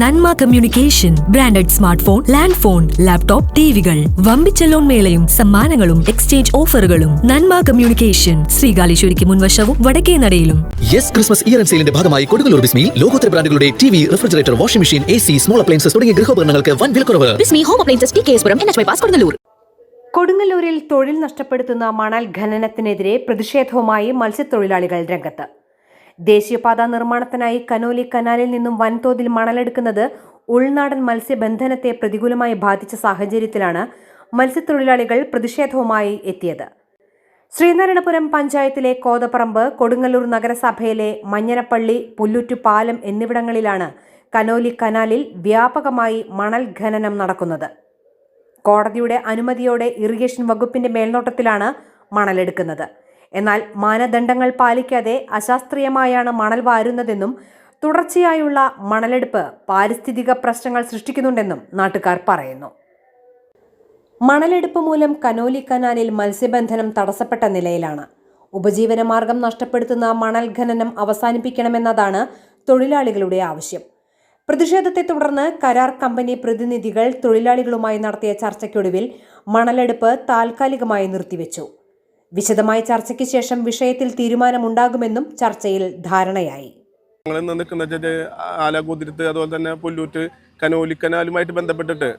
Nanma communication branded smart phone land phone laptop ടിവികൾ. വമ്പിച്ച loan മേളയും സമ്മാനങ്ങളും exchange ഓഫറുകളും. നന്മ കമ്മ്യൂണിക്കേഷൻ ശ്രീകാലേശ്വരിക്ക് മുൻവശവും വടക്കേ നടയിലും. യെസ് ക്രിസ്മസ് ഇയർ ആൻഡ് സെയിലിന്റെ ഭാഗമായി കൊടുങ്ങല്ലൂർ ബിസ്മിയിൽ ലോകോത്തര ബ്രാൻഡുകളുടെ T V refrigerator washing machine A C small appliances തുടങ്ങിയ ഗൃഹോപകരണങ്ങൾക്ക് വൻ വിലക്കുറവ് Bismi home appliances T K S N H bypass Kodungallur. കൊടുങ്ങല്ലൂരിൽ തൊഴിൽ നഷ്ടപ്പെടുത്തുന്ന മണൽ ഖനനത്തിനെതിരെ പ്രതിഷേധവുമായി മത്സ്യത്തൊഴിലാളികൾ രംഗത്ത്. ദേശീയപാത നിർമ്മാണത്തിനായി കനോലി കനാലിൽ നിന്നും വൻതോതിൽ മണലെടുക്കുന്നത് ഉൾനാടൻ മത്സ്യബന്ധനത്തെ പ്രതികൂലമായി ബാധിച്ച സാഹചര്യത്തിലാണ് മത്സ്യത്തൊഴിലാളികൾ പ്രതിഷേധവുമായി എത്തിയത്. ശ്രീനാരായണപുരം പഞ്ചായത്തിലെ കോതപ്പറമ്പ് കൊടുങ്ങല്ലൂർ നഗരസഭയിലെ മഞ്ഞനപ്പള്ളി പുല്ലൂറ്റുപാലം എന്നിവിടങ്ങളിലാണ് കനോലി കനാലിൽ വ്യാപകമായി മണൽ ഖനനം നടക്കുന്നത്. കോടതിയുടെ അനുമതിയോടെ ഇറിഗേഷൻ വകുപ്പിന്റെ മേൽനോട്ടത്തിലാണ് മണലെടുക്കുന്നത്. എന്നാൽ മാനദണ്ഡങ്ങൾ പാലിക്കാതെ അശാസ്ത്രീയമായാണ് മണൽ വാരുന്നതെന്നും തുടർച്ചയായുള്ള മണലെടുപ്പ് പാരിസ്ഥിതിക പ്രശ്നങ്ങൾ സൃഷ്ടിക്കുന്നുണ്ടെന്നും നാട്ടുകാർ പറയുന്നു. മണലെടുപ്പ് മൂലം കനോലി കനാലിൽ മത്സ്യബന്ധനം തടസ്സപ്പെട്ട നിലയിലാണ്. ഉപജീവനമാർഗം നഷ്ടപ്പെടുത്തുന്ന മണൽ ഖനനം അവസാനിപ്പിക്കണമെന്നതാണ് തൊഴിലാളികളുടെ ആവശ്യം. പ്രതിഷേധത്തെ തുടർന്ന് കരാർ കമ്പനി പ്രതിനിധികൾ തൊഴിലാളികളുമായി നടത്തിയ ചർച്ചയ്ക്കൊടുവിൽ മണലെടുപ്പ് താൽക്കാലികമായി നിർത്തിവെച്ചു. വിശദമായ ചർച്ചയ്ക്ക് ശേഷം വിഷയത്തിൽ തീരുമാനമുണ്ടാകുമെന്നും ചർച്ചയിൽ ധാരണയായി. ഞങ്ങൾ ഇന്ന് നിൽക്കുന്ന വെച്ചാൽ ആലകുതിരത്ത് അതുപോലെ തന്നെ പുല്ലൂറ്റ് കനോലി കനാലുമായിട്ട് ബന്ധപ്പെട്ടിട്ട്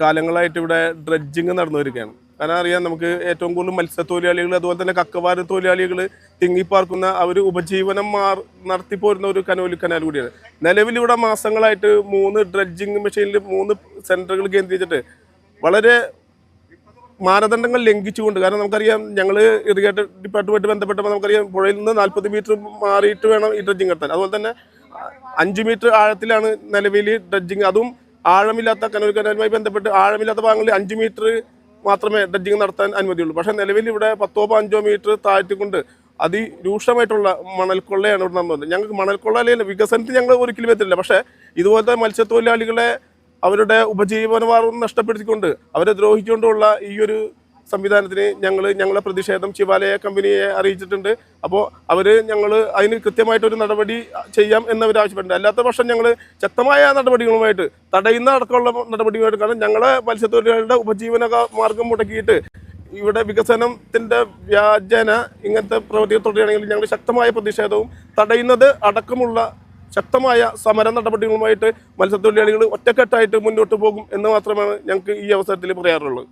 കാലങ്ങളായിട്ട് ഇവിടെ ഡ്രഡ്ജിങ് നടന്നു വരികയാണ്. കാരണം അറിയാം നമുക്ക് ഏറ്റവും കൂടുതൽ മത്സ്യത്തൊഴിലാളികൾ അതുപോലെ തന്നെ കക്കവാര തൊഴിലാളികൾ തിങ്ങിപ്പാർക്കുന്ന അവർ ഉപജീവനം മാർ നടത്തിപ്പോരുന്ന ഒരു കനോലി കനാൽ കൂടിയാണ്. നിലവിൽ ഇവിടെ മാസങ്ങളായിട്ട് മൂന്ന് ഡ്രഡ്ജിങ് മെഷീനിൽ മൂന്ന് സെന്ററുകൾ കേന്ദ്രീകരിച്ചിട്ട് വളരെ മാനദണ്ഡങ്ങൾ ലംഘിച്ചുകൊണ്ട് കാരണം നമുക്കറിയാം ഞങ്ങൾ ഇറിഗേറ്റഡ് ഡിപ്പാർട്ട്മെന്റ് ബന്ധപ്പെട്ടപ്പോൾ നമുക്കറിയാം പുഴയിൽ നിന്ന് നാൽപ്പത് മീറ്റർ മാറിയിട്ട് വേണം ഈ ഡ്രഡ്ജിങ് നടത്താൻ. അതുപോലെ തന്നെ അഞ്ച് മീറ്റർ ആഴത്തിലാണ് നിലവിൽ ഡ്രഡ്ജിങ്. അതും ആഴമില്ലാത്ത കനൂർ കനാലുമായി ബന്ധപ്പെട്ട് ആഴമില്ലാത്ത ഭാഗങ്ങളിൽ അഞ്ച് മീറ്റർ മാത്രമേ ഡ്രഡ്ജിങ് നടത്താൻ അനുമതിയുള്ളൂ. പക്ഷേ നിലവിൽ ഇവിടെ പത്തോ പതിനഞ്ചോ മീറ്റർ താഴ്ത്തിക്കൊണ്ട് അതിരൂക്ഷമായിട്ടുള്ള മണൽക്കൊള്ളയാണ് ഇവിടെ നടന്നത്. ഞങ്ങൾക്ക് മണൽക്കൊള്ള അല്ലെങ്കിൽ വികസനത്തിന് ഞങ്ങൾ ഒരിക്കലും എത്തില്ല പക്ഷേ ഇതുപോലത്തെ മത്സ്യത്തൊഴിലാളികളെ അവരുടെ ഉപജീവനമാർഗം നഷ്ടപ്പെടുത്തിക്കൊണ്ട് അവരെ ദ്രോഹിച്ചുകൊണ്ടുള്ള ഈ ഒരു സംവിധാനത്തിന് ഞങ്ങൾ ഞങ്ങളെ പ്രതിഷേധം ശിവാലയ കമ്പനിയെ അറിയിച്ചിട്ടുണ്ട്. അപ്പോൾ അവർ ഞങ്ങൾ അതിന് കൃത്യമായിട്ടൊരു നടപടി ചെയ്യാം എന്നവർ ആവശ്യപ്പെട്ടുണ്ട് അല്ലാത്ത പക്ഷം ഞങ്ങൾ ശക്തമായ നടപടികളുമായിട്ട് തടയുന്ന അടക്കമുള്ള നടപടികളുമായിട്ട് കാരണം ഞങ്ങളെ മത്സ്യത്തൊഴിലാളികളുടെ ഉപജീവന മാർഗം മുടക്കിയിട്ട് ഇവിടെ വികസനത്തിന്റെ വ്യാജന ഇങ്ങനത്തെ പ്രവൃത്തി തുടരുകയാണെങ്കിൽ ഞങ്ങൾ ശക്തമായ പ്രതിഷേധവും തടയുന്നത് അടക്കമുള്ള ശക്തമായ സമര നടപടികളുമായിട്ട് മത്സ്യത്തൊഴിലാളികൾ ഒറ്റക്കെട്ടായിട്ട് മുന്നോട്ട് പോകും എന്ന് മാത്രമാണ് ഞങ്ങൾക്ക് ഈ അവസരത്തിൽ പറയാറുള്ളത്.